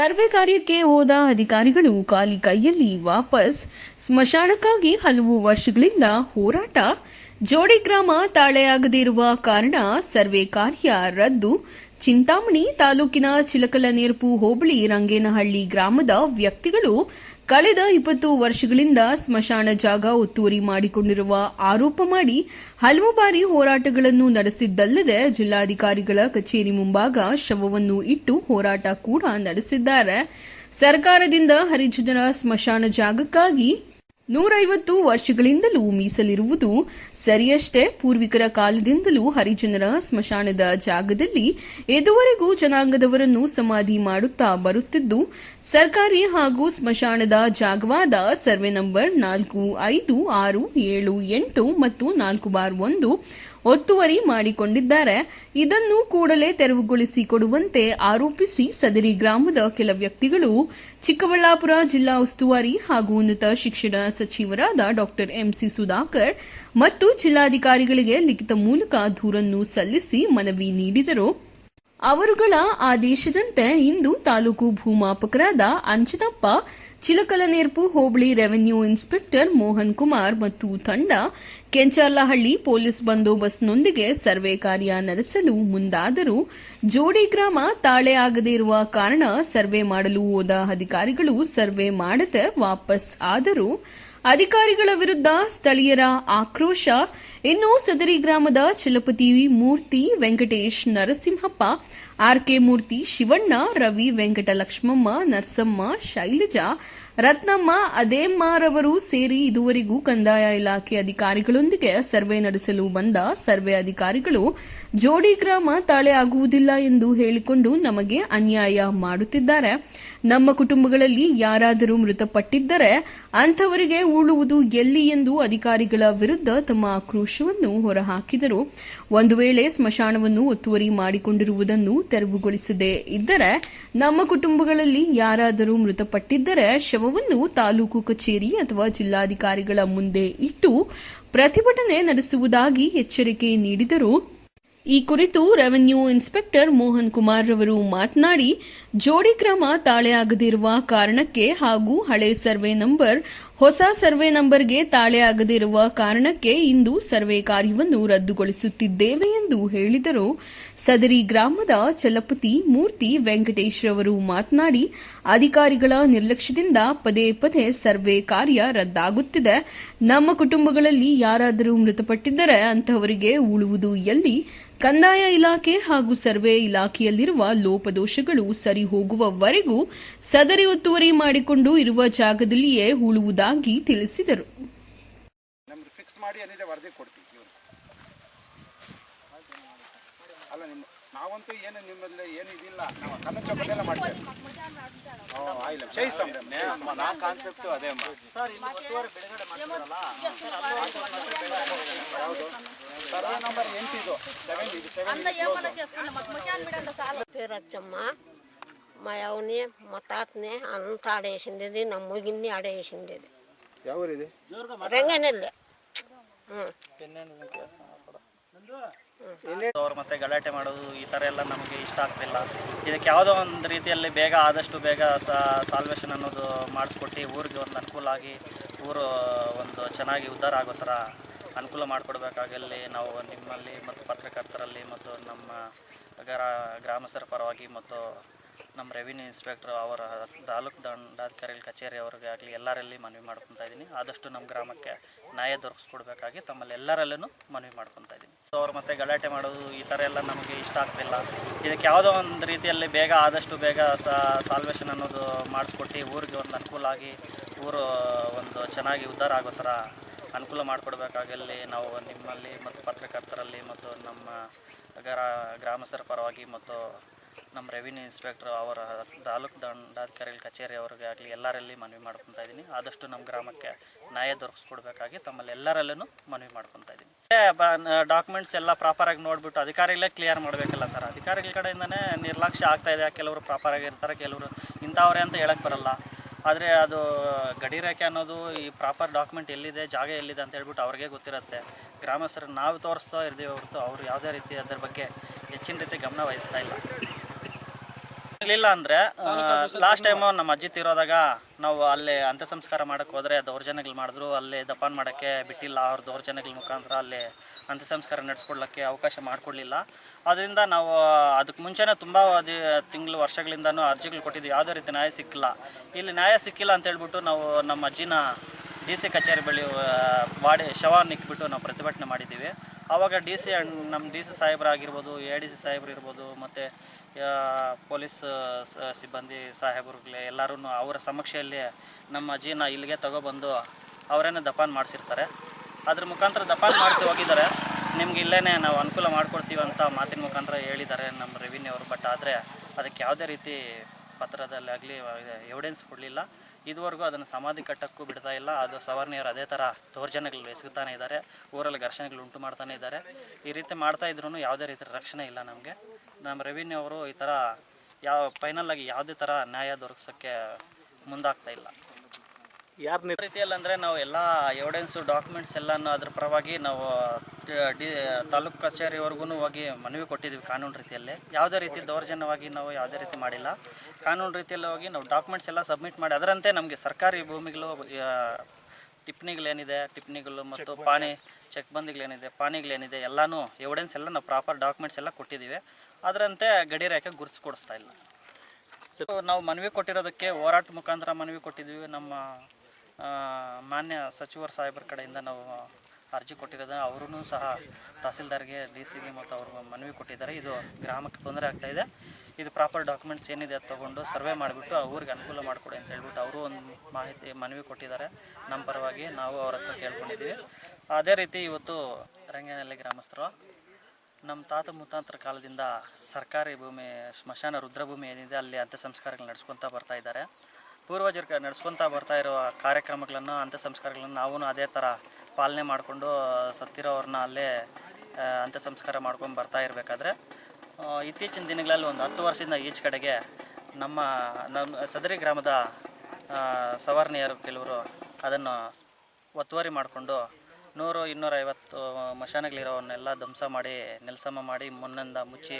Survey ಕಾರ್ಯಕ್ಕೆ ಹೋದ ಅಧಿಕಾರಿಗಳು ಖಾಲಿ ಕೈಯಲ್ಲಿ ವಾಪಸ್ ಸ್ಮಶಾನಕ್ಕಾಗಿ ಹಲವು ವರ್ಷಗಳಿಂದ ಹೋರಾಟ. ಜೋಡಿ ಗ್ರಾಮ ತಾಳೆಯಾಗದಿರುವ ಕಾರಣ ಸರ್ವೆ ಕಾರ್ಯ ರದ್ದು. ಚಿಂತಾಮಣಿ ತಾಲೂಕಿನ ಚಿಲಕಲ ನೇರ್ಪು ಹೋಬಳಿ ರಂಗೇನಹಳ್ಳಿ ಗ್ರಾಮದ ವ್ಯಕ್ತಿಗಳು ಕಳೆದ ಇಪ್ಪತ್ತು ವರ್ಷಗಳಿಂದ ಸ್ಮಶಾನ ಜಾಗ ಒತ್ತುವರಿ ಮಾಡಿಕೊಂಡಿರುವ ಆರೋಪ ಮಾಡಿ ಹಲವು ಬಾರಿ ಹೋರಾಟಗಳನ್ನು ನಡೆಸಿದ್ದಲ್ಲದೆ ಜಿಲ್ಲಾಧಿಕಾರಿಗಳ ಕಚೇರಿ ಮುಂಭಾಗ ಶವವನ್ನು ಇಟ್ಟು ಹೋರಾಟ ಕೂಡ ನಡೆಸಿದ್ದಾರೆ. ಸರ್ಕಾರದಿಂದ ಹರಿಜನರ ಸ್ಮಶಾನ ಜಾಗಕ್ಕಾಗಿ ನೂರೈವತ್ತು ವರ್ಷಗಳಿಂದಲೂ ಮೀಸಲಿರುವುದು ಸರಿಯಷ್ಟೇ. ಪೂರ್ವಿಕರ ಕಾಲದಿಂದಲೂ ಹರಿಜನರ ಸ್ಮಶಾನದ ಜಾಗದಲ್ಲಿ ಇದುವರೆಗೂ ಜನಾಂಗದವರನ್ನು ಸಮಾಧಿ ಮಾಡುತ್ತಾ ಬರುತ್ತಿದ್ದು, ಸರ್ಕಾರಿ ಹಾಗೂ ಸ್ಮಶಾನದ ಜಾಗವಾದ ಸರ್ವೆ ನಂಬರ್ ನಾಲ್ಕು ಐದು ಆರು ಏಳು ಎಂಟು ಮತ್ತು ನಾಲ್ಕು ಬಾರ್ ಒಂದು ಒತ್ತುವರಿ ಮಾಡಿಕೊಂಡಿದ್ದಾರೆ. ಇದನ್ನು ಕೂಡಲೇ ತೆರವುಗೊಳಿಸಿ ಕೊಡುವಂತೆ ಆರೋಪಿಸಿ ಸದರಿ ಗ್ರಾಮದ ಕೆಲ ವ್ಯಕ್ತಿಗಳು ಚಿಕ್ಕಬಳ್ಳಾಪುರ ಜಿಲ್ಲಾ ಉಸ್ತುವಾರಿ ಹಾಗೂ ಉನ್ನತ ಶಿಕ್ಷಣ ಸಚಿವರಾದ ಡಾಕ್ಟರ್ ಎಂಸಿ ಸುಧಾಕರ್ ಮತ್ತು ಜಿಲ್ಲಾಧಿಕಾರಿಗಳಿಗೆ ಲಿಖಿತ ಮೂಲಕ ದೂರನ್ನು ಸಲ್ಲಿಸಿ ಮನವಿ ನೀಡಿದರು. ಅವರುಗಳ ಆದೇಶದಂತೆ ಇಂದು ತಾಲೂಕು ಭೂಮಾಪಕರಾದ ಅಂಜನಪ್ಪ ಚಿಲಕಲನೇರ್ಪು, ಹೋಬಳಿ ರೆವೆನ್ಯೂ ಇನ್ಸ್ಪೆಕ್ಟರ್ ಮೋಹನ್ ಕುಮಾರ್ ಮತ್ತು ತಂಡ ಕೆಂಚರ್ಲಹಳ್ಳಿ ಪೊಲೀಸ್ ಬಂದೋಬಸ್ತ್ನೊಂದಿಗೆ ಸರ್ವೆ ಕಾರ್ಯ ನಡೆಸಲು ಮುಂದಾದರೂ ಜೋಡಿ ಗ್ರಾಮ ತಾಳೆ ಆಗದೇ ಇರುವ ಕಾರಣ ಸರ್ವೆ ಮಾಡಲು ಹೋದ ಅಧಿಕಾರಿಗಳು ಸರ್ವೆ ಮಾಡದೆ ವಾಪಸ್ ಆದರು ಅಧಿಕಾರಿಗಳ ವಿರುದ್ಧ ಸ್ಥಳೀಯರ ಆಕ್ರೋಶ. ಇನ್ನು ಸದರಿ ಗ್ರಾಮದ ಚಲಪತಿ ಮೂರ್ತಿ ವೆಂಕಟೇಶ್ ನರಸಿಂಹಪ್ಪ ಆರ್ಕೆ ಮೂರ್ತಿ ಶಿವಣ್ಣ, ರವಿ ವೆಂಕಟಲಕ್ಷ್ಮಮ್ಮ, ನರಸಮ್ಮ, ಶೈಲಜಾ ರತ್ನಮ್ಮ, ಅದೇಮ್ಮಾರವರು ಸೇರಿ ಇದುವರೆಗೂ ಕಂದಾಯ ಇಲಾಖೆ ಅಧಿಕಾರಿಗಳೊಂದಿಗೆ ಸರ್ವೆ ನಡೆಸಲು ಬಂದ ಸರ್ವೆ ಅಧಿಕಾರಿಗಳು, ಜೋಡಿ ಗ್ರಾಮ ತಾಳೆ ಆಗುವುದಿಲ್ಲ ಎಂದು ಹೇಳಿಕೊಂಡು ನಮಗೆ ಅನ್ಯಾಯ ಮಾಡುತ್ತಿದ್ದಾರೆ. ನಮ್ಮ ಕುಟುಂಬಗಳಲ್ಲಿ ಯಾರಾದರೂ ಮೃತಪಟ್ಟಿದ್ದರೆ ಅಂಥವರಿಗೆ ಉಳುವುದು ಎಲ್ಲಿ ಎಂದು ಅಧಿಕಾರಿಗಳ ವಿರುದ್ಧ ತಮ್ಮ ಆಕ್ರೋಶವನ್ನು ಹೊರಹಾಕಿದರು. ಒಂದು ವೇಳೆ ಸ್ಮಶಾನವನ್ನು ಒತ್ತುವರಿ ಮಾಡಿಕೊಂಡಿರುವುದನ್ನು ತೆರವುಗೊಳಿಸದೇ ಇದ್ದರೆ ನಮ್ಮ ಕುಟುಂಬಗಳಲ್ಲಿ ಯಾರಾದರೂ ಮೃತಪಟ್ಟಿದ್ದರೆ ಶವವನ್ನು ತಾಲೂಕು ಕಚೇರಿ ಅಥವಾ ಜಿಲ್ಲಾಧಿಕಾರಿಗಳ ಮುಂದೆ ಇಟ್ಟು ಪ್ರತಿಭಟನೆ ನಡೆಸುವುದಾಗಿ ಎಚ್ಚರಿಕೆ ನೀಡಿದರು. ಈ ಕುರಿತು ರೆವೆನ್ಯೂ ಇನ್ಸ್ಪೆಕ್ಟರ್ ಮೋಹನ್ ಕುಮಾರ್ ರವರು ಮಾತನಾಡಿ ಜೋಡಿ ಕ್ರಮ ತಾಳೆ ಆಗದಿರುವ ಕಾರಣಕ್ಕೆ ಹಾಗೂ ಹಳೆ ಸರ್ವೆ ನಂಬರ್, ಹೊಸ ಸರ್ವೆ ನಂಬರ್ಗೆ ತಾಳೆ ಆಗದಿರುವ ಕಾರಣಕ್ಕೆ ಇಂದು ಸರ್ವೆ ಕಾರ್ಯವನ್ನು ರದ್ದುಗೊಳಿಸುತ್ತಿದ್ದೇವೆ ಎಂದು ಹೇಳಿದರು. ಸದರಿ ಗ್ರಾಮದ ಚಲಪತಿ ಮೂರ್ತಿ ವೆಂಕಟೇಶ್ ಅವರು ಮಾತನಾಡಿ, ಅಧಿಕಾರಿಗಳ ನಿರ್ಲಕ್ಷ್ಯದಿಂದ ಪದೇ ಪದೇ ಸರ್ವೆ ಕಾರ್ಯ ರದ್ದಾಗುತ್ತಿದೆ. ನಮ್ಮ ಕುಟುಂಬಗಳಲ್ಲಿ ಯಾರಾದರೂ ಮೃತಪಟ್ಟಿದ್ದರೆ ಅಂತಹವರಿಗೆ ಉಳುವುದು ಎಲ್ಲಿ? ಕಂದಾಯ ಇಲಾಖೆ ಹಾಗೂ ಸರ್ವೆ ಇಲಾಖೆಯಲ್ಲಿರುವ ಲೋಪದೋಷಗಳು ಸರಿ ಒತ್ತುವರಿ ಹೋಗುವವರೆಗೂ ಸದರಿ ಒತ್ತುವರಿ ಮಾಡಿಕೊಂಡು ಇರುವ ಜಾಗದಲ್ಲಿಯೇ ಹೂಳುವುದಾಗಿ ತಿಳಿಸಿದರು. ನಾವಂತೂ ಏನು ನಿಮ್ಮಲ್ಲಿ ಏನು ಇದಿಲ್ಲ. ನಾವು ಕನ್ನ ಚೌಕಟ್ಟೆಲ್ಲ ಮಾಡ್ತೇವೆ. ಇಲ್ಲ ಜೈ ಸಂಭ್ರಮ ನಾ ಕಾನ್ಸೆಪ್ಟ್ ಅದೇ ಅಮ್ಮ. ಸರ್ ಇಲ್ಲಿ ಬಿಡಗಡೆ ಬಿಡುಗಡೆ ಮಾಡ್ತಾರಲ್ಲ? ಯಾವುದು? ಸರ್ ನಂಬರ್ ಎಂಟು ಇದು ಸೆವೆನ್ ಇದು ಸೆವೆನ್ ತೇರಚ್ಚಮ್ಮ మా ఎవని మా తాతని అంత ఆడేసిండేది నా మొగిన్ని ఆడేసిండేది ಯಾವ ಊರಿದೆ రంగనెల్లి ಅವ್ರು ಮತ್ತೆ ಗಲಾಟೆ ಮಾಡೋದು ಈ ಥರ ಎಲ್ಲ ನಮಗೆ ಇಷ್ಟ ಆಗ್ತಿಲ್ಲ ಇದಕ್ಕೆ ಯಾವುದೋ ಒಂದು ರೀತಿಯಲ್ಲಿ ಬೇಗ ಆದಷ್ಟು ಬೇಗ ಸಾಲ್ವೇಷನ್ ಅನ್ನೋದು ಮಾಡಿಸ್ಕೊಟ್ಟು ಊರಿಗೆ ಒಂದು ಅನುಕೂಲ ಆಗಿ ಊರು ಒಂದು ಚೆನ್ನಾಗಿ ಉದ್ಧಾರ ಆಗೋ ಥರ ಅನುಕೂಲ ಮಾಡಿಕೊಡ್ಬೇಕಾಗಲ್ಲಿ ನಾವು ನಿಮ್ಮಲ್ಲಿ ಮತ್ತು ಪತ್ರಕರ್ತರಲ್ಲಿ ಮತ್ತು ನಮ್ಮ ಗ್ರಾ ಗ್ರಾಮಸ್ಥರ ಪರವಾಗಿ ಮತ್ತು ನಮ್ಮ ರೆವಿನ್ಯೂ ಇನ್ಸ್ಪೆಕ್ಟರ್ ಅವರ ತಾಲೂಕು ದಂಡಾಧಿಕಾರಿಗಳ ಕಚೇರಿ ಅವ್ರಿಗೆ ಆಗಲಿ ಎಲ್ಲರಲ್ಲಿ ಮನವಿ ಮಾಡ್ಕೊತಾ ಇದ್ದೀನಿ. ಆದಷ್ಟು ನಮ್ಮ ಗ್ರಾಮಕ್ಕೆ ನ್ಯಾಯ ದೊರಕಿಸ್ಕೊಡ್ಬೇಕಾಗಿ ತಮ್ಮಲ್ಲಿ ಎಲ್ಲರಲ್ಲೂ ಮನವಿ ಮಾಡ್ಕೊತಾ ಇದ್ದೀನಿ. ಅವ್ರು ಮತ್ತೆ ಗಲಾಟೆ ಮಾಡೋದು ಈ ಥರ ಎಲ್ಲ ನಮಗೆ ಇಷ್ಟ ಆಗ್ತಿಲ್ಲ. ಇದಕ್ಕೆ ಯಾವುದೋ ಒಂದು ರೀತಿಯಲ್ಲಿ ಬೇಗ ಆದಷ್ಟು ಬೇಗ ಸಾಲ್ವೇಷನ್ ಅನ್ನೋದು ಮಾಡಿಸ್ಕೊಟ್ಟು ಊರಿಗೆ ಒಂದು ಅನುಕೂಲ ಆಗಿ ಊರು ಒಂದು ಚೆನ್ನಾಗಿ ಉದ್ಧಾರ ಆಗೋ ಥರ ಅನುಕೂಲ ಮಾಡಿಕೊಡ್ಬೇಕಾಗಲ್ಲಿ ನಾವು ನಿಮ್ಮಲ್ಲಿ ಮತ್ತು ಪತ್ರಕರ್ತರಲ್ಲಿ ಮತ್ತು ನಮ್ಮ ಗರ ಗ್ರಾಮಸ್ಥರ ಪರವಾಗಿ ಮತ್ತು ನಮ್ಮ ರೆವಿನ್ಯೂ ಇನ್ಸ್ಪೆಕ್ಟರ್ ಅವರ ತಾಲೂಕು ದಂಡಾಧಿಕಾರಿಗಳ ಕಚೇರಿ ಅವ್ರಿಗೆ ಆಗಲಿ ಎಲ್ಲರಲ್ಲಿ ಮನವಿ ಮಾಡ್ಕೊತಾ ಇದ್ದೀನಿ. ಆದಷ್ಟು ನಮ್ಮ ಗ್ರಾಮಕ್ಕೆ ನ್ಯಾಯ ದೊರಕಿಸ್ಕೊಡ್ಬೇಕಾಗಿ ತಮ್ಮಲ್ಲಿ ಎಲ್ಲರಲ್ಲೂ ಮನವಿ ಮಾಡ್ಕೊತಾ ಇದ್ದೀನಿ. ಡಾಕ್ಯುಮೆಂಟ್ಸ್ ಎಲ್ಲ ಪ್ರಾಪರಾಗಿ ನೋಡಿಬಿಟ್ಟು ಅಧಿಕಾರಿಗಳೇ ಕ್ಲಿಯರ್ ಮಾಡಬೇಕಲ್ಲ ಸರ್. ಅಧಿಕಾರಿಗಳ ಕಡೆಯಿಂದನೇ ನಿರ್ಲಕ್ಷ್ಯ ಆಗ್ತಾ ಇದೆ. ಕೆಲವರು ಪ್ರಾಪರಾಗಿ ಇರ್ತಾರೆ, ಕೆಲವರು ಇಂಥವ್ರೆ ಅಂತ ಹೇಳಕ್ಕೆ ಬರಲ್ಲ. ಆದರೆ ಅದು ಗಡಿರೇಖೆ ಅನ್ನೋದು ಈ ಪ್ರಾಪರ್ ಡಾಕ್ಯುಮೆಂಟ್ ಎಲ್ಲಿದೆ, ಜಾಗ ಎಲ್ಲಿದೆ ಅಂತ ಹೇಳ್ಬಿಟ್ಟು ಅವ್ರಿಗೆ ಗೊತ್ತಿರುತ್ತೆ. ಗ್ರಾಮಸ್ಥರು ನಾವು ತೋರಿಸ್ತಾ ಇರ್ತೀವಿ ಹೊರತು ಅವರು ಯಾವುದೇ ರೀತಿ ಅದರ ಬಗ್ಗೆ ಹೆಚ್ಚಿನ ರೀತಿ ಗಮನ ವಹಿಸ್ತಾ ಇಲ್ಲ. ಇರಲಿಲ್ಲ ಅಂದ್ರೆ ಲಾಸ್ಟ್ ಟೈಮ್ ನಮ್ಮ ಅಜ್ಜಿ ತೀರೋದಾಗ ನಾವು ಅಲ್ಲಿ ಅಂತ್ಯ ಸಂಸ್ಕಾರ ಮಾಡಕ್ಕೆ ಹೋದ್ರೆ ದೌರ್ಜನ್ಯಗಳು ಮಾಡಿದ್ರು. ಅಲ್ಲಿ ದಪಾನ್ ಮಾಡೋಕ್ಕೆ ಬಿಟ್ಟಿಲ್ಲ ಅವ್ರ ದೌರ್ಜನ್ಯಗಳ ಮುಖಾಂತರ ಅಲ್ಲಿ ಅಂತ್ಯ ಸಂಸ್ಕಾರ ನಡೆಸ್ಕೊಡ್ಲಿಕ್ಕೆ ಅವಕಾಶ ಮಾಡಿಕೊಡ್ಲಿಲ್ಲ. ಅದರಿಂದ ನಾವು ಅದಕ್ಕೆ ಮುಂಚೆನೇ ತುಂಬ ತಿಂಗಳು ವರ್ಷಗಳಿಂದನೂ ಅರ್ಜಿಗಳು ಕೊಟ್ಟಿದ್ವಿ. ಯಾವುದೇ ರೀತಿ ನ್ಯಾಯ ಸಿಕ್ಕಿಲ್ಲ. ಇಲ್ಲಿ ನ್ಯಾಯ ಸಿಕ್ಕಿಲ್ಲ ಅಂತ ಹೇಳ್ಬಿಟ್ಟು ನಾವು ನಮ್ಮ ಅಜ್ಜಿನ ಡಿ ಸಿ ಕಚೇರಿ ಬಳಿ ಬಾಡಿ ಶವ ನಿಕ್ಬಿಟ್ಟು ನಾವು ಪ್ರತಿಭಟನೆ ಮಾಡಿದ್ದೀವಿ. ಆವಾಗ ಡಿ ಸಿ ನಮ್ಮ ಡಿ ಸಿ ಸಾಹೇಬರಾಗಿರ್ಬೋದು, ಎ ಡಿ ಸಿ ಸಾಹೇಬ್ರು ಇರ್ಬೋದು ಮತ್ತು ಪೊಲೀಸ್ ಸಿಬ್ಬಂದಿ ಸಾಹೇಬ್ರುಗಳೇ ಎಲ್ಲರೂ ಅವರ ಸಮಕ್ಷೆಯಲ್ಲಿ ನಮ್ಮ ಅಜ್ಜಿನ ಇಲ್ಲಿಗೆ ತಗೊಬಂದು ಅವರೇನೆ ದಫಾನ್ ಮಾಡಿಸಿರ್ತಾರೆ. ಅದ್ರ ಮುಖಾಂತರ ದಫಾನ್ ಮಾಡಿಸಿ ಹೋಗಿದ್ದಾರೆ. ನಿಮ್ಗೆ ಇಲ್ಲೇ ನಾವು ಅನುಕೂಲ ಮಾಡ್ಕೊಡ್ತೀವಿ ಅಂತ ಮಾತಿನ ಮುಖಾಂತರ ಹೇಳಿದ್ದಾರೆ ನಮ್ಮ ರೆವಿನ್ಯೂ ಅವರು ಬಟ್ ಆದರೆ ಅದಕ್ಕೆ ಯಾವುದೇ ರೀತಿ ಪತ್ರದಲ್ಲಾಗಲಿ ಎವಿಡೆನ್ಸ್ ಕೊಡಲಿಲ್ಲ. ಇದುವರೆಗೂ ಅದನ್ನು ಸಮಾಧಿ ಕಟ್ಟಕ್ಕೂ ಬಿಡ್ತಾ ಇಲ್ಲ. ಅದು ಸವರ್ಣಿಯರು ಅದೇ ಥರ ದೌರ್ಜನ್ಯಗಳು ಎಸಗುತ್ತಾನೆ ಇದ್ದಾರೆ. ಊರಲ್ಲಿ ಘರ್ಷಣೆಗಳು ಉಂಟು ಮಾಡ್ತಾನೆ ಇದ್ದಾರೆ. ಈ ರೀತಿ ಮಾಡ್ತಾ ಇದ್ರೂ ಯಾವುದೇ ರೀತಿ ರಕ್ಷಣೆ ಇಲ್ಲ ನಮಗೆ. ನಮ್ಮ ರೆವಿನ್ಯೂ ಅವರು ಈ ಥರ ಯಾವ ಫೈನಲ್ ಆಗಿ ಯಾವುದೇ ಥರ ನ್ಯಾಯ ದೊರಕಿಸೋಕ್ಕೆ ಮುಂದಾಗ್ತಾ ಇಲ್ಲ. ಯಾರು ರೀತಿಯಲ್ಲಿ ಅಂದರೆ ನಾವು ಎಲ್ಲ ಎವಿಡೆನ್ಸು ಡಾಕ್ಯುಮೆಂಟ್ಸ್ ಎಲ್ಲನೂ ಅದ್ರ ಪರವಾಗಿ ನಾವು ಡಿ ತಾಲೂಕು ಕಚೇರಿವರೆಗೂ ಹೋಗಿ ಮನವಿ ಕೊಟ್ಟಿದ್ವಿ ಕಾನೂನು ರೀತಿಯಲ್ಲಿ. ಯಾವುದೇ ರೀತಿ ದೌರ್ಜನ್ಯವಾಗಿ ನಾವು ಯಾವುದೇ ರೀತಿ ಮಾಡಿಲ್ಲ. ಕಾನೂನು ರೀತಿಯಲ್ಲಿ ಹೋಗಿ ನಾವು ಡಾಕ್ಯುಮೆಂಟ್ಸ್ ಎಲ್ಲ ಸಬ್ಮಿಟ್ ಮಾಡಿ ಅದರಂತೆ ನಮಗೆ ಸರ್ಕಾರಿ ಭೂಮಿಗಳು ಟಿಪ್ಪಣಿಗಳೇನಿದೆ ಟಿಪ್ಪಣಿಗಳು ಮತ್ತು ಪಾಣಿ ಚೆಕ್ ಬಂದಿಗಳೇನಿದೆ ಪಾಣಿಗಳೇನಿದೆ ಎಲ್ಲನೂ ಎವಿಡೆನ್ಸ್ ಎಲ್ಲ ನಾವು ಪ್ರಾಪರ್ ಡಾಕ್ಯುಮೆಂಟ್ಸ್ ಎಲ್ಲ ಕೊಟ್ಟಿದ್ದೀವಿ ಅದರಂತೆ ಗಡಿ ರೇಖೆ ಗುರುತಿಸ್ಕೊಡಿಸ್ತಾ ಇಲ್ಲ. ನಾವು ಮನವಿ ಕೊಟ್ಟಿರೋದಕ್ಕೆ ಹೋರಾಟ ಮುಖಾಂತರ ಮನವಿ ಕೊಟ್ಟಿದ್ದೀವಿ ನಮ್ಮ ಮಾನ್ಯ ಸಚಿವರ ಸಾಹೇಬರ ಕಡೆಯಿಂದ ನಾವು ಅರ್ಜಿ ಕೊಟ್ಟಿರೋದು. ಅವರೂ ಸಹ ತಹಸೀಲ್ದಾರ್ಗೆ, ಡಿ ಸಿಗೆ ಮತ್ತು ಅವರು ಮನವಿ ಕೊಟ್ಟಿದ್ದಾರೆ. ಇದು ಗ್ರಾಮಕ್ಕೆ ತೊಂದರೆ ಆಗ್ತಾಯಿದೆ ಇದೆ. ಇದು ಪ್ರಾಪರ್ ಡಾಕ್ಯುಮೆಂಟ್ಸ್ ಏನಿದೆ ಅದು ತೊಗೊಂಡು ಸರ್ವೆ ಮಾಡಿಬಿಟ್ಟು ಅವ್ರಿಗೆ ಅನುಕೂಲ ಮಾಡಿಕೊಡಿ ಅಂತ ಹೇಳ್ಬಿಟ್ಟು ಅವರು ಒಂದು ಮಾಹಿತಿ, ಮನವಿ ಕೊಟ್ಟಿದ್ದಾರೆ. ನಮ್ಮ ಪರವಾಗಿ ನಾವು ಅವ್ರ ಹತ್ರ ಕೇಳ್ಕೊಂಡಿದ್ದೀವಿ. ಅದೇ ರೀತಿ ಇವತ್ತು ರಂಗನಹಳ್ಳಿ ಗ್ರಾಮಸ್ಥರು, ನಮ್ಮ ತಾತ ಮುತ್ತಾಂತರ ಕಾಲದಿಂದ ಸರ್ಕಾರಿ ಭೂಮಿ, ಸ್ಮಶಾನ, ರುದ್ರಭೂಮಿ ಏನಿದೆ ಅಲ್ಲಿ ಅಂತ್ಯ ಸಂಸ್ಕಾರಗಳು ನಡೆಸ್ಕೊತಾ ಬರ್ತಾ ಇದ್ದಾರೆ. ಪೂರ್ವಜರು ನಡೆಸ್ಕೊತಾ ಬರ್ತಾ ಇರೋ ಕಾರ್ಯಕ್ರಮಗಳನ್ನು ಅಂತ್ಯ ಸಂಸ್ಕಾರಗಳನ್ನು ನಾವು ಅದೇ ಥರ ಪಾಲನೆ ಮಾಡಿಕೊಂಡು ಸತ್ತಿರೋರನ್ನ ಅಲ್ಲೇ ಅಂತ್ಯ ಸಂಸ್ಕಾರ ಮಾಡ್ಕೊಂಡು ಬರ್ತಾ ಇರಬೇಕಾದ್ರೆ ಇತ್ತೀಚಿನ ದಿನಗಳಲ್ಲಿ ಒಂದು ಹತ್ತು ವರ್ಷದಿಂದ ಈಚೆ ಕಡೆಗೆ ನಮ್ಮ ನಮ್ಮ ಸದರಿ ಗ್ರಾಮದ ಸವರ್ಣಿಯರು ಕೆಲವರು ಅದನ್ನು ಒತ್ತುವರಿ ಮಾಡಿಕೊಂಡು ನೂರು ಇನ್ನೂರೈವತ್ತು ಮಶಾನಗಳಿರೋವನ್ನೆಲ್ಲ ಧ್ವಂಸ ಮಾಡಿ ನೆಲಸಮ ಮಾಡಿ ಮುನ್ನಿಂದ ಮುಚ್ಚಿ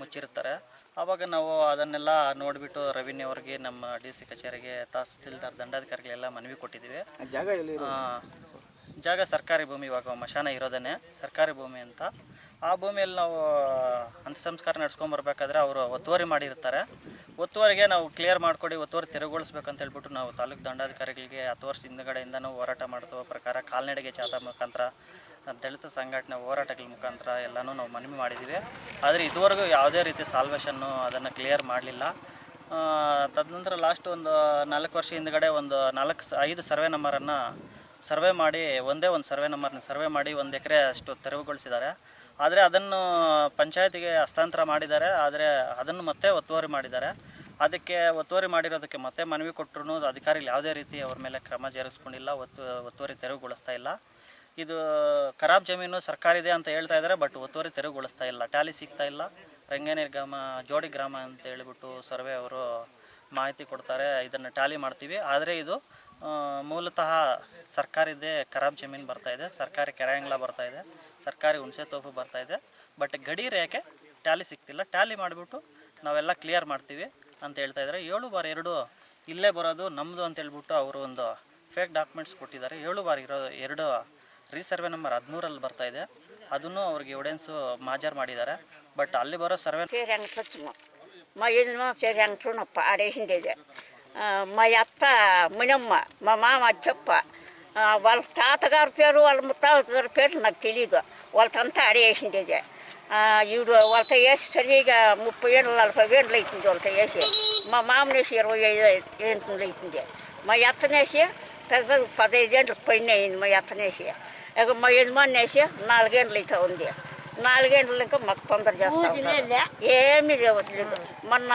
ಮುಚ್ಚಿರ್ತಾರೆ. ಆವಾಗ ನಾವು ಅದನ್ನೆಲ್ಲ ನೋಡಿಬಿಟ್ಟು ರೆವಿನ್ಯೂ ಅವ್ರಿಗೆ ನಮ್ಮ ಡಿ ಸಿ ಕಚೇರಿಗೆ ತಹಸೀಲ್ದಾರ್ ದಂಡಾಧಿಕಾರಿಗಳೆಲ್ಲ ಮನವಿ ಕೊಟ್ಟಿದ್ದೀವಿ. ಜಾಗ ಸರ್ಕಾರಿ ಭೂಮಿ ಇವಾಗ ಮಶಾನ ಇರೋದೇ ಸರ್ಕಾರಿ ಭೂಮಿ ಅಂತ. ಆ ಭೂಮಿಯಲ್ಲಿ ನಾವು ಅಂತ್ಯ ಸಂಸ್ಕಾರ ನಡ್ಸ್ಕೊಂಬರ್ಬೇಕಾದ್ರೆ ಅವರು ಒತ್ತುವರಿ ಮಾಡಿರ್ತಾರೆ. ಒತ್ತುವರಿಗೆ ನಾವು ಕ್ಲಿಯರ್ ಮಾಡಿಕೊಡಿ, ಒತ್ತುವರಿ ತೆರವುಗೊಳಿಸ್ಬೇಕಂತ ಹೇಳ್ಬಿಟ್ಟು ನಾವು ತಾಲೂಕು ದಂಡಾಧಿಕಾರಿಗಳಿಗೆ ಹತ್ತು ವರ್ಷ ಹಿಂದಗಡೆಯಿಂದ ನಾವು ಹೋರಾಟ ಮಾಡ್ತೋ ಪ್ರಕಾರ ಕಾಲ್ನಡಿಗೆ ಜಾಥಾ ಮುಖಾಂತರ, ದಲಿತ ಸಂಘಟನೆ ಹೋರಾಟಗಳ ಮುಖಾಂತರ ಎಲ್ಲನೂ ನಾವು ಮನವಿ ಮಾಡಿದ್ದೀವಿ. ಆದರೆ ಇದುವರೆಗೂ ಯಾವುದೇ ರೀತಿ ಸಾಲ್ವೇಷನ್ನು ಅದನ್ನು ಕ್ಲಿಯರ್ ಮಾಡಲಿಲ್ಲ. ತದನಂತರ ಲಾಸ್ಟ್ ಒಂದು ನಾಲ್ಕು ವರ್ಷ ಹಿಂದ್ಗಡೆ ಒಂದು ನಾಲ್ಕು ಐದು ಸರ್ವೆ ನಂಬರನ್ನು ಸರ್ವೆ ಮಾಡಿ, ಒಂದೇ ಒಂದು ಸರ್ವೆ ನಂಬರ್ನ ಸರ್ವೆ ಮಾಡಿ ಒಂದು ಎಕರೆ ಅಷ್ಟು ತೆರವುಗೊಳಿಸಿದ್ದಾರೆ. ಆದರೆ ಅದನ್ನು ಪಂಚಾಯತಿಗೆ ಹಸ್ತಾಂತರ ಮಾಡಿದ್ದಾರೆ, ಆದರೆ ಅದನ್ನು ಮತ್ತೆ ಒತ್ತುವರಿ ಮಾಡಿದ್ದಾರೆ. ಅದಕ್ಕೆ ಒತ್ತುವರಿ ಮಾಡಿರೋದಕ್ಕೆ ಮತ್ತೆ ಮನವಿ ಕೊಟ್ಟರು ಅಧಿಕಾರಿಗಳು ಯಾವುದೇ ರೀತಿ ಅವ್ರ ಮೇಲೆ ಕ್ರಮ ಜರುಗಿಸ್ಕೊಂಡಿಲ್ಲ, ಒತ್ತು, ಒತ್ತುವರಿ ತೆರವುಗೊಳಿಸ್ತಾ ಇಲ್ಲ. ಇದು ಖರಾಬ್ ಜಮೀನು ಸರ್ಕಾರಿದೆ ಅಂತ ಹೇಳ್ತಾ ಇದ್ದಾರೆ, ಬಟ್ ಒತ್ತುವರಿ ತೆರವುಗೊಳಿಸ್ತಾ ಇಲ್ಲ. ಟ್ಯಾಲಿ ಸಿಗ್ತಾ ಇಲ್ಲ. ಗ್ರಾಮ, ಜೋಡಿ ಗ್ರಾಮ ಅಂತ ಹೇಳಿಬಿಟ್ಟು ಸರ್ವೆ ಅವರು ಮಾಹಿತಿ ಕೊಡ್ತಾರೆ. ಇದನ್ನು ಟ್ಯಾಲಿ ಮಾಡ್ತೀವಿ. ಆದರೆ ಇದು ಮೂಲತಃ ಸರ್ಕಾರಿದ್ದೇ ಖರಾಬ್ ಜಮೀನು ಇದೆ, ಸರ್ಕಾರಿ ಕೆರೆಯಂಗ್ಲ ಇದೆ, ಸರ್ಕಾರಿ ಹುಣಸೆ ತೋಪು ಬರ್ತಾ ಇದೆ. ಬಟ್ ಗಡಿ ರೇಖೆ ಟ್ಯಾಲಿ ಸಿಗ್ತಿಲ್ಲ. ಟ್ಯಾಲಿ ಮಾಡಿಬಿಟ್ಟು ನಾವೆಲ್ಲ ಕ್ಲಿಯರ್ ಮಾಡ್ತೀವಿ ಅಂತ ಹೇಳ್ತಾ ಇದ್ದಾರೆ. ಏಳು ಬಾರ್ ಎರಡು ಇಲ್ಲೇ ಬರೋದು ನಮ್ಮದು ಅಂತ ಹೇಳ್ಬಿಟ್ಟು ಅವರು ಒಂದು ಫೇಕ್ ಡಾಕ್ಯುಮೆಂಟ್ಸ್ ಕೊಟ್ಟಿದ್ದಾರೆ. ಏಳು ಬಾರ್ ಇರೋ ಎರಡು ರೀಸರ್ವೆ ನಂಬರ್ ಹದಿಮೂರಲ್ಲಿ ಬರ್ತಾ ಇದೆ. ಅದನ್ನು ಅವ್ರಿಗೆ ಎವಿಡೆನ್ಸು ಮಾಜರ್ ಮಾಡಿದ್ದಾರೆ. ಬಟ್ ಅಲ್ಲಿ ಬರೋ ಸರ್ವೆ ಸೇರಿ ಅನ್ಕೊಳ್ತೀವಿ ಸೇರಿ ಅನ್ಸೋಣಪ್ಪ ಅಡೆ ಹಿಂದೆ ಇದೆ. మా అత్త మునమ్మ మా మామ చెప్ప వాళ్ళ తాతగారి పేరు వాళ్ళ ముత్తాతగారి పేరు నాకు తెలియదు వాళ్ళకంతా ఆడేసిండేది. ఆ, ఈవిడ వాళ్ళతో వేసి సరిగా ముప్పై ఏళ్ళు నలభై ఏళ్ళు అవుతుంది వాళ్ళతో వేసి. మా మామనేసి ఇరవై ఐదు ఏళ్ళు అవుతుంది మా అత్తనేసి పెద్ద పెద్ద పదహైదేళ్ళు పైన అయింది మా అత్తనేసి ఇక మా యజమానేసి నాలుగేళ్ళు అయితే ఉంది. నాలుగేళ్ళు ఇంకా మాకు తొందర చేస్తా. ఏమీ లేవట్లేదు. మొన్న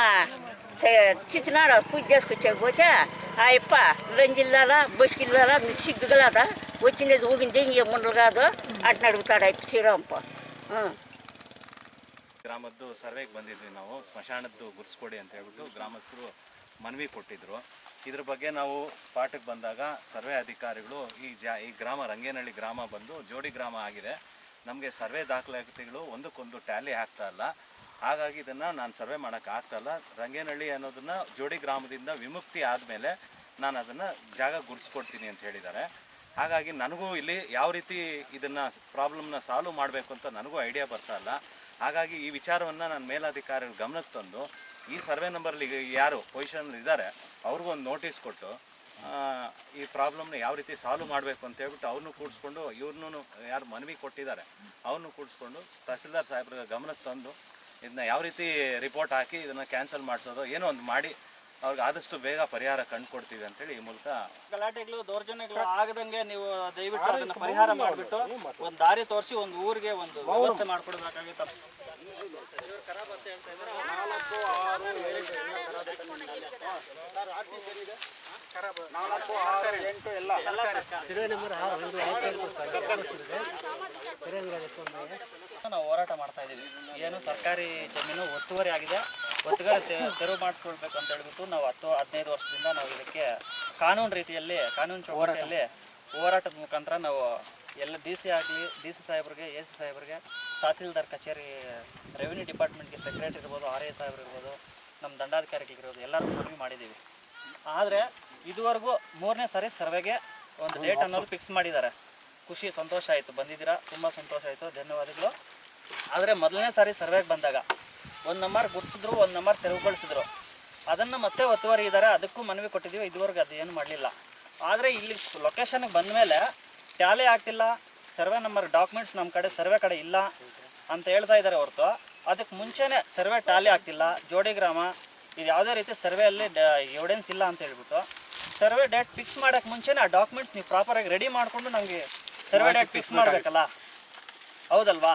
చిచ్చినాడు పూజ చేసుకొచ్చేకపోతే ఆ ఇప్ప రంజిల్లాలా బస్కిల్లాలా మీకు సిగ్గుగలదా వచ్చినది ఊగింది ఇంకే ముండలు కాదు అట్ని అడుగుతాడు అప్ప శ్రీరాంప ಗ್ರಾಮದ್ದು ಸರ್ವೆಗೆ ಬಂದಿದ್ವಿ ನಾವು ಸ್ಮಶಾನದ್ದು ಗುರ್ಸ್ಕೊಡಿ ಅಂತ ಹೇಳ್ಬಿಟ್ಟು ಗ್ರಾಮಸ್ಥರು ಮನವಿ ಕೊಟ್ಟಿದ್ರು ಇದ್ರ ಬಗ್ಗೆ ನಾವು ಸ್ಪಾಟಿಗೆ ಬಂದಾಗ ಸರ್ವೆ ಅಧಿಕಾರಿಗಳು ಈ ಜಾ ಈ ಗ್ರಾಮ ರಂಗೇನಹಳ್ಳಿ ಗ್ರಾಮ ಬಂದು ಜೋಡಿ ಗ್ರಾಮ ಆಗಿದೆ ನಮಗೆ ಸರ್ವೆ ದಾಖಲಾತಿಗಳು ಒಂದಕ್ಕೊಂದು ಟ್ಯಾಲಿ ಆಗ್ತಾ ಇಲ್ಲ ಹಾಗಾಗಿ ಇದನ್ನು ನಾನು ಸರ್ವೆ ಮಾಡೋಕ್ಕಾಗ್ತಲ್ಲ ರಂಗೇನಹಳ್ಳಿ ಅನ್ನೋದನ್ನು ಜೋಡಿ ಗ್ರಾಮದಿಂದ ವಿಮುಕ್ತಿ ಆದಮೇಲೆ ನಾನು ಅದನ್ನು ಜಾಗ ಗುರ್ಸ್ಕೊಡ್ತೀನಿ ಅಂತ ಹೇಳಿದ್ದಾರೆ. ಹಾಗಾಗಿ ನನಗೂ ಇಲ್ಲಿ ಯಾವ ರೀತಿ ಇದನ್ನು ಪ್ರಾಬ್ಲಮ್ನ ಸಾಲ್ವ್ ಮಾಡಬೇಕು ಅಂತ ನನಗೂ ಐಡಿಯಾ ಬರ್ತಾ ಇಲ್ಲ. ಹಾಗಾಗಿ ಈ ವಿಚಾರವನ್ನು ನಾನು ಮೇಲಾಧಿಕಾರಿಗಳ ಗಮನಕ್ಕೆ ತಂದು ಈ ಸರ್ವೆ ನಂಬರಲ್ಲಿ ಯಾರು ಪೊಸಿಷನ್ ಇದ್ದಾರೆ, ಅವ್ರಿಗೂ ಒಂದು ನೋಟಿಸ್ ಕೊಟ್ಟು ಈ ಪ್ರಾಬ್ಲಮ್ನ ಯಾವ ರೀತಿ ಸಾಲ್ವ್ ಮಾಡಬೇಕು ಅಂತ ಹೇಳ್ಬಿಟ್ಟು ಅವ್ರನ್ನೂ ಕೂಡಿಸ್ಕೊಂಡು ಇವ್ರನ್ನೂ ಯಾರು ಮನವಿ ಕೊಟ್ಟಿದ್ದಾರೆ ಅವ್ರನ್ನೂ ಕೂಡಿಸ್ಕೊಂಡು ತಹಸೀಲ್ದಾರ್ ಸಾಹೇಬ್ರ ಗಮನಕ್ಕೆ ತಂದು ಇದನ್ನ ಯಾವ ರೀತಿ ರಿಪೋರ್ಟ್ ಹಾಕಿ ಇದನ್ನ ಕ್ಯಾನ್ಸಲ್ ಮಾಡಿಸೋದು ಏನೋ ಒಂದು ಮಾಡಿ ಅವ್ರಿಗೆ ಆದಷ್ಟು ಬೇಗ ಪರಿಹಾರ ಕಂಡುಕೊಡ್ತೀವಿ ಅಂತೇಳಿ ಈ ಮೂಲಕ ಗಲಾಟೆಗಳು ದೌರ್ಜನ್ಯಗಳು ಆಗದಂಗೆ ನೀವು ದಯವಿಟ್ಟು ಅದನ್ನ ಪರಿಹಾರ ಮಾಡಿಬಿಟ್ಟು ಒಂದು ದಾರಿ ತೋರಿಸಿ ಒಂದು ಊರಿಗೆ ಒಂದು ವ್ಯವಸ್ಥೆ ಮಾಡ್ಕೊಡ್ಬೇಕಾಗಿತ್ತು. ನಾವು ಹೋರಾಟ ಮಾಡ್ತಾ ಇದೀವಿ ಏನು ಸರ್ಕಾರಿ ಜಮೀನು ಒತ್ತುವರಿ ಆಗಿದೆ. ಒತ್ತುವರಿ ತೆ- ತೆರವು ಮಾಡಿಸ್ಕೊಳ್ಬೇಕು ಅಂತ ಹೇಳ್ಬಿಟ್ಟು ನಾವು ಹತ್ತು, ಹದಿನೈದು ವರ್ಷದಿಂದ ನಾವು ಇದಕ್ಕೆ ಕಾನೂನು ರೀತಿಯಲ್ಲಿ, ಕಾನೂನು ಚೌಕಟ್ಟಲ್ಲಿ ಹೋರಾಟದ ಮುಖಾಂತರ ನಾವು ಎಲ್ಲ ಡಿ ಸಿ ಆಗಲಿ, ಡಿ ಸಿ ಸಾಹೇಬ್ರಿಗೆ, ಎ ಸಿ ಸಾಹೇಬ್ರಿಗೆ, ತಹಸೀಲ್ದಾರ್ ಕಚೇರಿ, ರೆವಿನ್ಯೂ ಡಿಪಾರ್ಟ್ಮೆಂಟ್ಗೆ ಸೆಕ್ರೆಟರಿ ಇರ್ಬೋದು, ಆರ್ ಎ ಸಾಹೇಬ್ರು ಇರ್ಬೋದು, ನಮ್ಮ ದಂಡಾಧಿಕಾರಿಗಳಿರ್ಬೋದು ಎಲ್ಲರೂ ಮನವಿ ಮಾಡಿದ್ದೀವಿ. ಆದರೆ ಇದುವರೆಗೂ ಮೂರನೇ ಸಾರಿ ಸರ್ವೆಗೆ ಒಂದು ಡೇಟ್ ಅನ್ನೋದು ಫಿಕ್ಸ್ ಮಾಡಿದ್ದಾರೆ. ಖುಷಿ ಸಂತೋಷ ಆಯಿತು. ಬಂದಿದ್ದೀರಾ? ತುಂಬ ಸಂತೋಷ ಆಯಿತು. ಧನ್ಯವಾದಗಳು. ಆದರೆ ಮೊದಲನೇ ಸಾರಿ ಸರ್ವೆಗೆ ಬಂದಾಗ ಒಂದು ನಂಬರ್ ಗುರ್ಸಿದ್ರು ಒಂದು ನಂಬರ್ ತೆರವುಗೊಳಿಸಿದ್ರು. ಅದನ್ನು ಮತ್ತೆ ಒತ್ತುವರಿ ಇದ್ದಾರೆ. ಅದಕ್ಕೂ ಮನವಿ ಕೊಟ್ಟಿದ್ದೀವಿ. ಇದುವರೆಗೂ ಅದು ಏನು ಮಾಡಲಿಲ್ಲ. ಆದರೆ ಇಲ್ಲಿ ಲೊಕೇಶನ್ಗೆ ಬಂದ ಮೇಲೆ ಟ್ಯಾಲಿ ಆಗ್ತಿಲ್ಲ. ಸರ್ವೆ ನಂಬರ್ ಡಾಕ್ಯುಮೆಂಟ್ಸ್ ನಮ್ಮ ಕಡೆ ಸರ್ವೆ ಕಡೆ ಇಲ್ಲ ಅಂತ ಹೇಳ್ತಾ ಇದ್ದಾರೆ ಹೊರತು. ಅದಕ್ಕೆ ಮುಂಚೆನೇ ಸರ್ವೆ ಟ್ಯಾಲಿ ಆಗ್ತಿಲ್ಲ. ಜೋಡಿ ಗ್ರಾಮ ಇದು ಯಾವುದೇ ರೀತಿ ಸರ್ವೆಯಲ್ಲಿ ಎವಿಡೆನ್ಸ್ ಇಲ್ಲ ಅಂತ ಹೇಳ್ಬಿಟ್ಟು ಸರ್ವೆ ಡೇಟ್ ಫಿಕ್ಸ್ ಮಾಡೋಕ್ಕೆ ಮುಂಚೆನೇ ಆ ಡಾಕ್ಯುಮೆಂಟ್ಸ್ ನೀವು ಪ್ರಾಪರಾಗಿ ರೆಡಿ ಮಾಡಿಕೊಂಡು ನಮಗೆ ಸರ್ವೆ ಡೇಟ್ ಫಿಕ್ಸ್ ಮಾಡಬೇಕಲ್ಲ? ಹೌದಲ್ವಾ?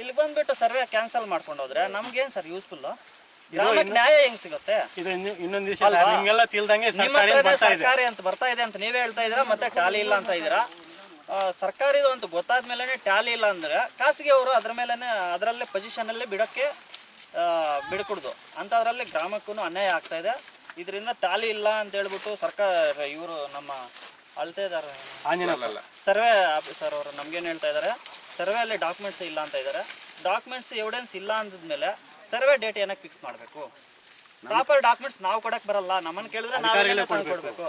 ಇಲ್ಲಿ ಬಂದ್ಬಿಟ್ಟು ಸರ್ವೆ ಕ್ಯಾನ್ಸಲ್ ಮಾಡ್ಕೊಂಡು ಹೋದ್ರೆ ನಮ್ಗೇನ್ ಸರ್ ಯೂಸ್ಫುಲ್ ಗ್ರಾಮಕ್ಕೆ ನ್ಯಾಯ ಹೆಂಗ್ ಸಿಗುತ್ತೆ? ಇನ್ನೊಂದು ವಿಷಯ ಅಲ್ವಾ? ನಿಮ್ಗೆಲ್ಲ ತಿಳ್ದಂಗೆ ನಿಮ್ಮ ಸರ್ಕಾರಿ ಅಂತ ಬರ್ತಾ ಇದೆ ಅಂತ ನೀವೇ ಹೇಳ್ತಾ ಇದೀರಾ ಮತ್ತೆ ಟ್ಯಾಲಿ ಇಲ್ಲ ಅಂತ ಇದೀರಾ ಸರ್ಕಾರಿದು ಅಂತ ಗೊತ್ತಾದ್ಮೇಲೆ ಟ್ಯಾಲಿ ಇಲ್ಲ ಅಂದ್ರೆ ಖಾಸಗಿ ಅವರು ಅದ್ರ ಮೇಲೆ ಅದರಲ್ಲೇ ಪೊಸಿಷನ್ ಅಲ್ಲಿ ಬಿಡಕ್ಕೆ ಅಂತ ಅಂಥದ್ರಲ್ಲಿ ಗ್ರಾಮಕ್ಕೂ ಅನ್ಯಾಯ ಆಗ್ತಾ ಇದೆ. ಇದರಿಂದ ಟಾಲಿ ಇಲ್ಲ ಅಂತ ಹೇಳ್ಬಿಟ್ಟು ಸರ್ಕಾರ ಇವರು ನಮ್ಮ ಅಳ್ತೇದಾರ ಆಂಜನೇಯ ಸರ್ವೆ ಆಫೀಸರ್ ಅವರು ನಮ್ಗೇನು ಹೇಳ್ತಾ ಇದ್ದಾರೆ ಸರ್ವೆ ಅಲ್ಲಿ ಡಾಕ್ಯುಮೆಂಟ್ಸ್ ಇಲ್ಲ ಅಂತ ಇದ್ದಾರೆ. ಡಾಕ್ಯುಮೆಂಟ್ಸ್ ಎವಿಡೆನ್ಸ್ ಇಲ್ಲ ಅಂದಿದ್ಮೇಲೆ ಸರ್ವೆ ಡೇಟ್ ಏನಕ್ಕೆ ಫಿಕ್ಸ್ ಮಾಡಬೇಕು? ಪ್ರಾಪರ್ ಡಾಕ್ಯುಮೆಂಟ್ಸ್ ನಾವು ಕೊಡಕ್ ಬರಲ್ಲ. ನಮ್ಮನ್ನು ಕೇಳಿದ್ರೆ ನಾವೇ ಕೊಡಬೇಕು.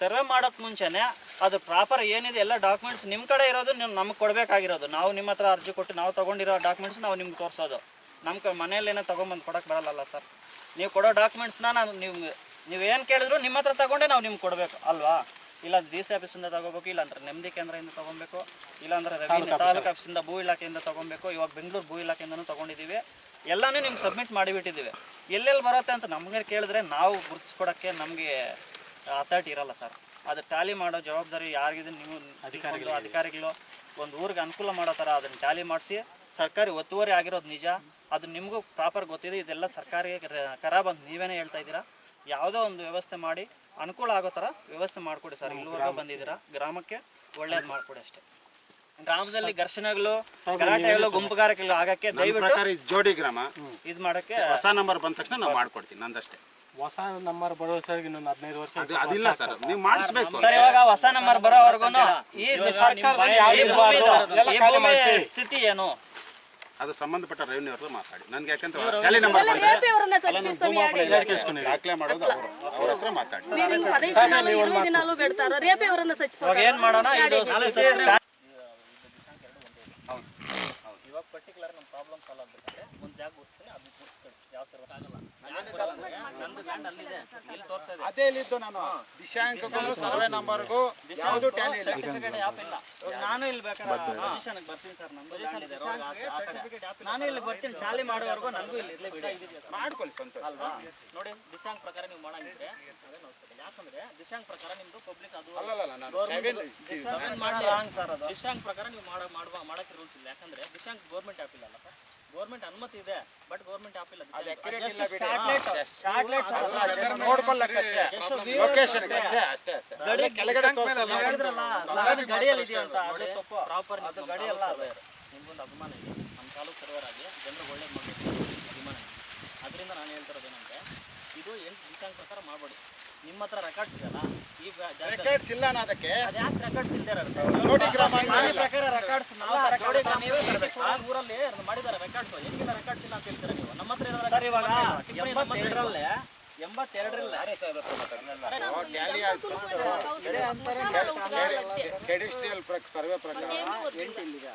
ಸರ್ವೆ ಮಾಡೋಕ್ ಮುಂಚೆನೆ ಅದು ಪ್ರಾಪರ್ ಏನಿದೆ ಎಲ್ಲ ಡಾಕ್ಯುಮೆಂಟ್ಸ್ ನಿಮ್ಮ ಕಡೆ ಇರೋದು ನೀವು ನಮ್ಗೆ ಕೊಡಬೇಕಾಗಿರೋದು. ನಾವು ನಿಮ್ಮ ಹತ್ರ ಅರ್ಜಿ ಕೊಟ್ಟು ನಾವು ತಗೊಂಡಿರೋ ಡಾಕ್ಯುಮೆಂಟ್ಸ್ ನಾವು ನಿಮ್ಗೆ ತೋರಿಸೋದು. ನಮ್ಗೆ ಮನೇಲಿ ಏನೋ ತೊಗೊಂಬಂದು ಕೊಡಕ್ ಬರಲ್ಲ ಸರ್. ನೀವು ಕೊಡೋ ಡಾಕ್ಯುಮೆಂಟ್ಸ್ನ ನಾನು ನೀವು ನೀವು ಏನು ಕೇಳಿದ್ರು ನಿಮ್ಮ ಹತ್ರ ತಗೊಂಡೆ ನಾವು ನಿಮ್ಗೆ ಕೊಡಬೇಕು ಅಲ್ವಾ? ಇಲ್ಲ ಡಿ ಸಿ ಆಫೀಸಿಂದ ತಗೋಬೇಕು ಇಲ್ಲಾಂದ್ರೆ ನೆಮ್ಮದಿ ಕೇಂದ್ರದಿಂದ ತಗೊಬೇಕು ಇಲ್ಲ ಅಂದ್ರೆ ರೆವಿನ್ಯೂ ತಾಲೂಕು ಆಫೀಸಿಂದ ಭೂ ಇಲಾಖೆಯಿಂದ ತಗೊಬೇಕು ಇವಾಗ ಬೆಂಗಳೂರು ಭೂ ಇಲಾಖೆಯಿಂದನೂ ತಗೊಂಡಿದ್ದೀವಿ. ಎಲ್ಲಾನು ನಿಮ್ಗೆ ಸಬ್ಮಿಟ್ ಮಾಡಿಬಿಟ್ಟಿದ್ದೀವಿ. ಎಲ್ಲೆಲ್ಲಿ ಬರುತ್ತೆ ಅಂತ ನಮಗೆ ಕೇಳಿದ್ರೆ ನಾವು ಗುರುತಿಸ್ಕೊಡೋಕ್ಕೆ ನಮಗೆ ಅಥಾರಿಟಿ ಇರಲ್ಲ ಸರ್. ಅದು ಟ್ಯಾಲಿ ಮಾಡೋ ಜವಾಬ್ದಾರಿ ಯಾರಿಗಿದೆ ನೀವು ಅಧಿಕಾರಿಗಳು ಅಧಿಕಾರಿಗಳು ಒಂದು ಊರಿಗೆ ಅನುಕೂಲ ಮಾಡೋ ಥರ ಅದನ್ನು ಟ್ಯಾಲಿ ಮಾಡಿಸಿ ಸರ್ಕಾರಿ ಒತ್ತುವರಿ ಆಗಿರೋದು ನಿಜ ಅದು ನಿಮಗೂ ಪ್ರಾಪರ್ ಗೊತ್ತಿದೆ ಇದೆಲ್ಲ ಸರ್ಕಾರಿಗೆ ಖರಾಬ್ ಅಂತ ನೀವೇನೇ ಹೇಳ್ತಾ ಇದ್ದೀರಾ? ಯಾವುದೋ ಒಂದು ವ್ಯವಸ್ಥೆ ಮಾಡಿ ಅನುಕೂಲ ಆಗೋ ಥರ ವ್ಯವಸ್ಥೆ ಮಾಡಿಕೊಡಿ ಸರ್. ಇಲ್ಲಿವರೆಗೂ ಬಂದಿದ್ದೀರಾ? ಗ್ರಾಮಕ್ಕೆ ಒಳ್ಳೇದು ಮಾಡಿಕೊಡಿ ಅಷ್ಟೇ. ಗ್ರಾಮದಲ್ಲಿ ಘರ್ಷಣೆಗಳು ಗಲಾಟೆಗಳು ಗುಂಪುಗಾರಿಕೆಗಳು ಆಗಕ್ಕೆ ದಯವಿಟ್ಟು ಜೋಡಿ ಗ್ರಾಮ. ಇದು ಮಾಡಕ್ಕೆ ಹೊಸ ನಂಬರ್ ಬಂದ ತಕ್ಷಣ ನಾವು ಮಾಡ್ಕೊಡ್ತೀನಿ ನಂದಷ್ಟೇ. ಹೊಸ ನಂಬರ್ ಬರೋ ಸರ್ ಇನ್ನೊಂದು ಹದಿನೈದು ವರ್ಷ ಅದಿಲ್ಲ ಸರ್ ನೀವು ಮಾಡಿಸ್ಬೇಕು ಸರ್ ಇವಾಗ ಹೊಸ ನಂಬರ್ ಬರೋವರೆಗೂ ಈ ಸರ್ಕಾರದಲ್ಲಿ. ಸ್ಥಿತಿ ಏನು? ಅದು ಸಂಬಂಧಪಟ್ಟ ರೆವೆನ್ಯೂ ಅವ್ರದ್ದು ಮಾತಾಡಿ. ನನಗೆ ಯಾಕಂತ ದಾಖಲೆ ಮಾಡೋದು ಅವರು. ಅವ್ರ ಹತ್ರ ಮಾತಾಡಿ. ಸಚಿವರು ಏನ್ ಮಾಡೋಣ? ಪರ್ಟಿಕ್ಯುಲರ್ ನಮ್ಮ ಪ್ರಾಬ್ಲಮ್ ಸಾಲ್ವ್ ಆಗ್ಬೇಕಂದ್ರೆ ಒಂದು ಜಾಗ ಗುರ್ತೀನಿ ಅದನ್ನ ಗುರ್ಸ್ಕೊಳ್ಳಿ ಯಾವ ಸರ್ವೆ ಆಗಲ್ಲ. ನಂದು ಲ್ಯಾಂಡ್ ಅಲ್ಲಿದೆ. ಇಲ್ಲಿ ತೋರಿಸಿದೆ ಇದೆ. ಅದೇ ಇಲ್ಲಿದ್ದು ನಾನು. ದಿಶಾಂಕಗಳು ಸರ್ವೆ ನಂಬರ್ಗೂ ಯಾವುದು ಟ್ಯಾಲಿ ಇಲ್ಲ. ಸರ್ಟಿಫಿಕೇಟ್ ಯಾಪ್ ಇಲ್ಲ. ನಾನು ಇಲ್ಲಿ ಬೇಕಾದ್ರೆ ಪೊಸಿಷನ್ಗೆ ಬರ್ತೀನಿ ಸರ್. ನಮ್ಮ ಲ್ಯಾಂಡ್ ಇದೆ. ನಾನು ಇಲ್ಲಿ ಬರ್ತೀನಿ. ಟ್ಯಾಲಿ ಮಾಡೋವರೆಗೂ ನನಗೂ ಇಲ್ಲಿ ಇರ್ಲಿ ಬಿಡಿ. ಮಾಡ್ಕೊಳ್ಳಿ ಸಂತೋಷ ಅಲ್ವಾ? ನೋಡಿ ದಿಶಾಂಕ್ ಪ್ರಕಾರ ನೀವು ಮಾಡಂಗಿದ್ರೆ ಅದೇ ನೋಡ್ತಾರೆ ಯಾಕಂದ್ರೆ ದಿಶಾಂಕ್ ಪ್ರಕಾರ ನಿಮ್ದು ಪಬ್ಲಿಕ್ ಅದು ಅಲ್ಲ ನಾನು ಸರ್ ಅದು. ದಿಶಾಂಕ್ ಪ್ರಕಾರ ನೀವು ಮಾಡ ಮಾಡುವ ಮಾಡಕ್ಕೆ ರೂಲ್ಸ್ ಇಲ್ಲ. ಯಾಕಂದ್ರೆ ದಿಶಾಂಕ್ ಗೌರ್ಮೆಂಟ್ ಆಪ್ ಇಲ್ಲ ಗೌರ್ಮೆಂಟ್ ಅನುಮತಿ ಇದೆ ಬಟ್ ಗೌರ್ಮೆಂಟ್ ಆಪ್ ಇಲ್ಲ ಗಡಿಯಲ್ಲಿ ಇದೆಯಾ ಅಂತ ಅದು ತಪ್ಪು. ಪ್ರಾಪರ್ ಅದು ಗಡಿ ಅಲ್ಲ ಅದು. ನಿಮ್ಗೊಂದು ಅಭಿಮಾನ ಇದೆ. ನಮ್ಮ ತಾಲೂಕು ಸರ್ವರ್ ಆಗಿ ಜನರು ಒಳ್ಳೇದು ಮಾಡಬೇಕು ಅಭಿಮಾನ ಇದೆ. ಅದರಿಂದ ನಾನು ಹೇಳ್ತಿರೋದೇನಂದ್ರೆ ಇದು ಎಂಟು ದಿಶಾಂಕ್ ಪ್ರಕಾರ ಮಾಡಬೇಡಿ ನಿಮ್ಮ ಹತ್ರ ರೆಕಾರ್ಡ್ಸ್ ಇದೆಯಲ್ಲ ಈ ರೆಕಾರ್ಡ್ಸ್ ಇಲ್ಲ ಅಣ್ಣ ಅದಕ್ಕೆ ಅದ್ಯಾಕೆ ರೆಕಾರ್ಡ್ಸ್ ಇರುತ್ತೆ ಜೋಡಿ ಗ್ರಾಮ ನನ್ನ ಪ್ರಕಾರ ರೆಕಾರ್ಡ್ಸ್ ನಾವು ತರಬೇಕು ಆ ಊರಲ್ಲಿ ಮಾಡಿದ್ದಾರೆ ರೆಕಾರ್ಡ್ ರೆಕಾರ್ಡ್ಸ್ ಹೆಂಗಿಲ್ಲ ರೆಕಾರ್ಡ್ಸ್ ಇಲ್ಲ ಅಂತ ಹೇಳ್ತೀರಾ ನೀವು ನಮ್ಮ ಹತ್ರ ಇರೋ ಸರ್ ಇವಾಗ ಎಂಬತ್ತೆರಡರಲ್ಲೇ ಎಂಬತ್ತೆರಡರಲ್ಲೇ ಟ್ಯಾಲಿ ಆಯ್ತು ಕೆಡಿಸ್ಟ್ರಿಯಲ್ ಸರ್ವೆ ಪ್ರಕಾರ ಎಂಟು ಅಲ್ಲಿಗೆ